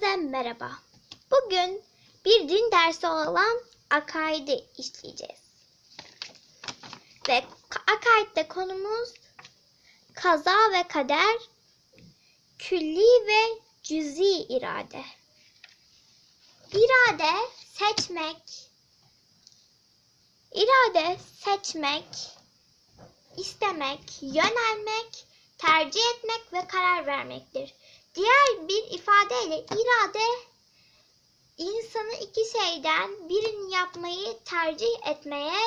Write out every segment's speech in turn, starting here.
Hepinize merhaba. Bugün bir din dersi olan akaidi işleyeceğiz. Ve ka- akaidde konumuz kaza ve kader, külli ve cüzi irade. İrade seçmek, irade seçmek, istemek, yönelmek, tercih etmek ve karar vermektir. Diğer bir ifadeyle irade insanı iki şeyden birini yapmayı tercih etmeye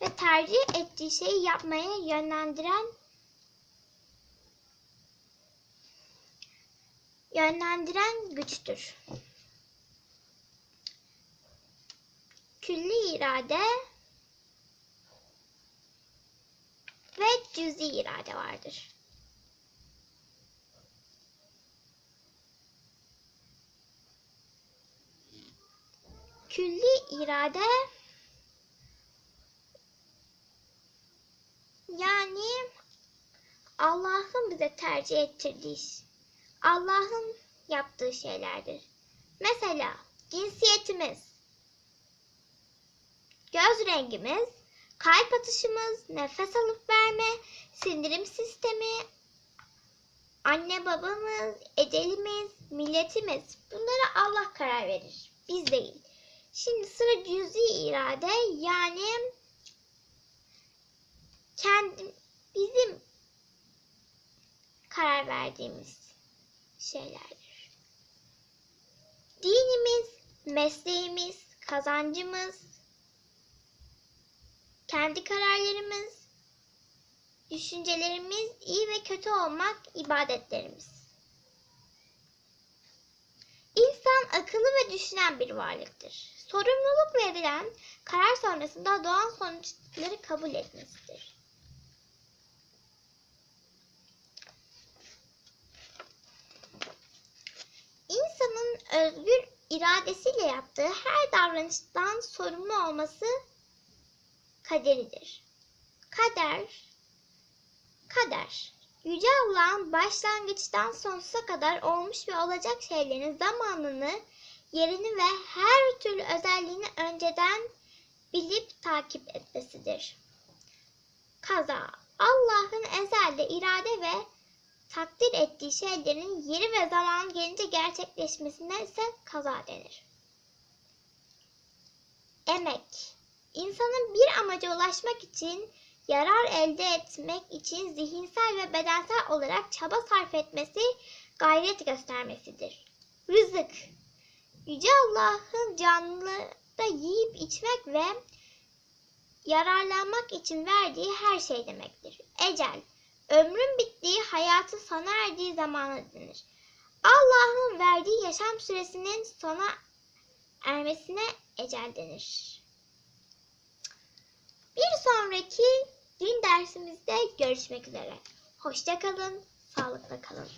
ve tercih ettiği şeyi yapmaya yönlendiren yönlendiren güçtür. Külli irade ve cüzi irade vardır. Külli irade yani Allah'ın bize tercih ettirdiği, Allah'ın yaptığı şeylerdir. Mesela cinsiyetimiz, göz rengimiz, kalp atışımız, nefes alıp verme, sindirim sistemi, anne babamız, ecelimiz, milletimiz bunlara Allah karar verir. Biz değil. Şimdi sıra cüzi irade yani kendi bizim karar verdiğimiz şeylerdir. Dinimiz, mesleğimiz, kazancımız, kendi kararlarımız, düşüncelerimiz, iyi ve kötü olmak ibadetlerimiz. İnsan akıllı ve düşünen bir varlıktır. Sorumluluk verilen karar sonrasında doğan sonuçları kabul etmesidir. İnsanın özgür iradesiyle yaptığı her davranıştan sorumlu olması kaderidir. Kader, kader. Yüce Allah'ın başlangıçtan sonsuza kadar olmuş ve olacak şeylerin zamanını, yerini ve her türlü özelliğini önceden bilip takip etmesidir. Kaza, Allah'ın ezelde irade ve takdir ettiği şeylerin yeri ve zamanı gelince gerçekleşmesine ise kaza denir. Emek, insanın bir amaca ulaşmak için yarar elde etmek için zihinsel ve bedensel olarak çaba sarf etmesi, gayret göstermesidir. Rızık, Yüce Allah'ın canlıda yiyip içmek ve yararlanmak için verdiği her şey demektir. Ecel, ömrün bittiği, hayatı sona erdiği zamana denir. Allah'ın verdiği yaşam süresinin sona ermesine ecel denir. Bir sonraki din dersimizde görüşmek üzere. Hoşça kalın, sağlıkla kalın.